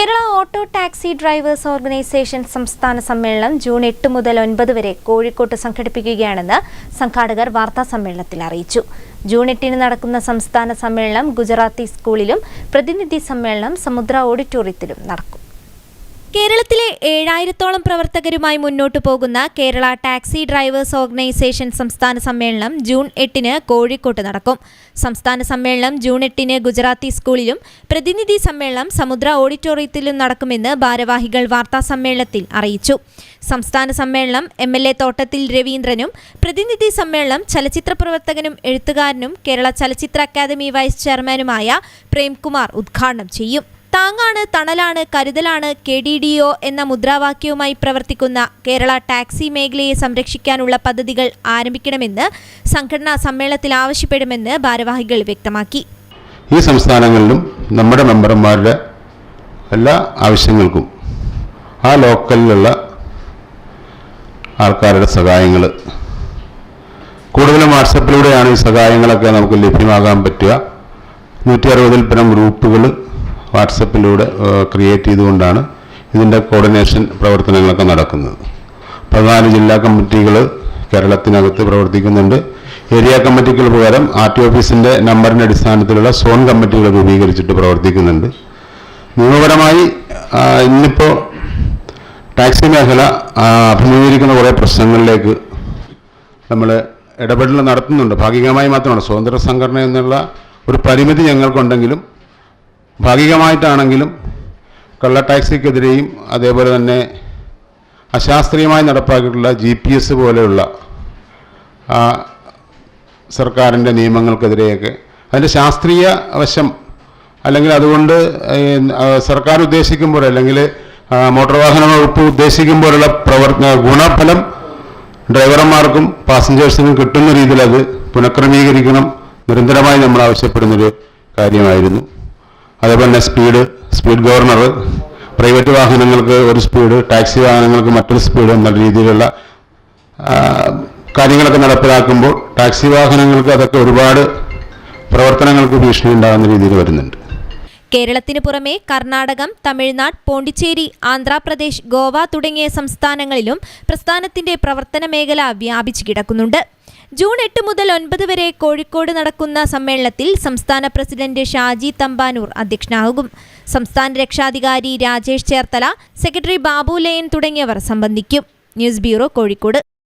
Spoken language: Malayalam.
Kerala auto taxi drivers organisation സംസ്ഥാന സമ്മേളനം ജൂൺ എട്ട് മുതൽ ഒൻപത് വരെ കോഴിക്കോട്ട് സംഘടിപ്പിക്കുകയാണെന്ന് സംഘാടകർ വാർത്താ സമ്മേളനത്തിൽ അറിയിച്ചു. ജൂൺ എട്ടിന് നടക്കുന്ന സംസ്ഥാന സമ്മേളനം ഗുജറാത്തി സ്കൂളിലും പ്രതിനിധി സമ്മേളനം സമുദ്ര ഓഡിറ്റോറിയത്തിലും നടക്കും. കേരളത്തിലെ ഏഴായിരത്തോളം പ്രവർത്തകരുമായി മുന്നോട്ടു പോകുന്ന കേരള ടാക്സി ഡ്രൈവേഴ്സ് ഓർഗനൈസേഷൻ സംസ്ഥാന സമ്മേളനം ജൂൺ എട്ടിന് കോഴിക്കോട്ട് നടക്കും. സംസ്ഥാന സമ്മേളനം ജൂൺ എട്ടിന് ഗുജറാത്തി സ്കൂളിലും പ്രതിനിധി സമ്മേളനം സമുദ്ര ഓഡിറ്റോറിയത്തിലും നടക്കുമെന്ന് ഭാരവാഹികൾ വാർത്താ സമ്മേളനത്തിൽ അറിയിച്ചു. സംസ്ഥാന സമ്മേളനം എം എൽ എ തോട്ടത്തിൽ രവീന്ദ്രനും പ്രതിനിധി സമ്മേളനം ചലച്ചിത്ര പ്രവർത്തകനും എഴുത്തുകാരനും കേരള ചലച്ചിത്ര അക്കാദമി വൈസ് ചെയർമാനുമായ പ്രേംകുമാർ ഉദ്ഘാടനം ചെയ്യും. താങ്ങാണ് തണലാണ് കരുതലാണ് കെ ഡി ഡി ഒ എന്ന മുദ്രാവാക്യവുമായി പ്രവർത്തിക്കുന്ന കേരള ടാക്സി മേഖലയെ സംരക്ഷിക്കാനുള്ള പദ്ധതികൾ ആരംഭിക്കണമെന്ന് സംഘടനാ സമ്മേളനത്തിൽ ആവശ്യപ്പെടുമെന്ന് ഭാരവാഹികൾ വ്യക്തമാക്കി. ഈ സംസ്ഥാനങ്ങളിലും നമ്മുടെ മെമ്പർമാരുടെ എല്ലാ ആവശ്യങ്ങൾക്കും ആ ലോക്കലിലുള്ള ആൾക്കാരുടെ സഹായങ്ങൾ കൂടുതലും വാട്സപ്പിലൂടെയാണ് ഈ സഹായങ്ങളൊക്കെ നമുക്ക് ലഭ്യമാകാൻ പറ്റുക. നൂറ്റി അറുപതിൽ പരം ഗ്രൂപ്പുകൾ വാട്സപ്പിലൂടെ ക്രിയേറ്റ് ചെയ്തുകൊണ്ടാണ് ഇതിന്റെ കോർഡിനേഷൻ പ്രവർത്തനങ്ങളൊക്കെ നടക്കുന്നത്. പതിനാല് ജില്ലാ കമ്മിറ്റികൾ കേരളത്തിനകത്ത് പ്രവർത്തിക്കുന്നുണ്ട്. ഏരിയ കമ്മിറ്റികൾ പ്രകാരം ആർ ടി ഓഫീസിന്റെ നമ്പറിന്റെ അടിസ്ഥാനത്തിലുള്ള സോൺ കമ്മിറ്റികൾ രൂപീകരിച്ചിട്ട് പ്രവർത്തിക്കുന്നുണ്ട്. നിയമപരമായി ഇന്നിപ്പോൾ ടാക്സി മേഖല അഭിമുഖീകരിക്കുന്ന കുറേ പ്രശ്നങ്ങളിലേക്ക് നമ്മൾ ഇടപെടൽ നടത്തുന്നുണ്ട്. ഭാഗികമായി മാത്രമാണ്. സ്വതന്ത്ര സംഘടന എന്നുള്ള ഒരു പരിമിതി ഞങ്ങൾക്കുണ്ടെങ്കിലും ഭാഗികമായിട്ടാണെങ്കിലും കള്ള ടാക്സിക്കെതിരെയും അതേപോലെ തന്നെ അശാസ്ത്രീയമായി നടപ്പാക്കിയിട്ടുള്ള ജി പി എസ് പോലെയുള്ള സർക്കാരിന്റെ നിയമങ്ങൾക്കെതിരെയൊക്കെ. അതിന്റെ ശാസ്ത്രീയ വശം അല്ലെങ്കിൽ അതുകൊണ്ട് സർക്കാർ ഉദ്ദേശിക്കുമ്പോൾ അല്ലെങ്കിൽ മോട്ടോർ വാഹന വകുപ്പ് ഉദ്ദേശിക്കുമ്പോഴുള്ള പ്രവർത്തന ഗുണഫലം ഡ്രൈവർമാർക്കും പാസഞ്ചേഴ്സിനും കിട്ടുന്ന രീതിയിൽ അത് പുനഃക്രമീകരിക്കണം. നിരന്തരമായി നമ്മൾ ആവശ്യപ്പെടുന്നൊരു കാര്യമായിരുന്നു. അതേപോലെ തന്നെ സ്പീഡ് സ്പീഡ് ഗവർണർ പ്രൈവറ്റ് വാഹനങ്ങൾക്ക് ഒരു സ്പീഡ് ടാക്സി വാഹനങ്ങൾക്ക് മറ്റൊരു സ്പീഡ് എന്ന രീതിയിലുള്ള കാര്യങ്ങളൊക്കെ നടപ്പിലാക്കുമ്പോൾ ടാക്സി വാഹനങ്ങൾക്ക് അതൊക്കെ ഒരുപാട് പ്രവർത്തനങ്ങൾക്ക് ഭീഷണി ഉണ്ടാകുന്ന രീതിയിൽ വരുന്നുണ്ട്. കേരളത്തിന് പുറമെ കർണാടകം തമിഴ്നാട് പോണ്ടിച്ചേരി ആന്ധ്രാപ്രദേശ് ഗോവ തുടങ്ങിയ സംസ്ഥാനങ്ങളിലും പ്രസ്ഥാനത്തിന്റെ പ്രവർത്തന മേഖല വ്യാപിച്ചു കിടക്കുന്നുണ്ട്. ജൂൺ എട്ട് മുതൽ ഒൻപത് വരെ കോഴിക്കോട് നടക്കുന്ന സമ്മേളനത്തിൽ സംസ്ഥാന പ്രസിഡന്റ് ഷാജി തമ്പാനൂർ അധ്യക്ഷനാകും. സംസ്ഥാന രക്ഷാധികാരി രാജേഷ് ചേർത്തല സെക്രട്ടറി ബാബു ലയൻ തുടങ്ങിയവർ സംബന്ധിക്കും. News bureau Kozhikode.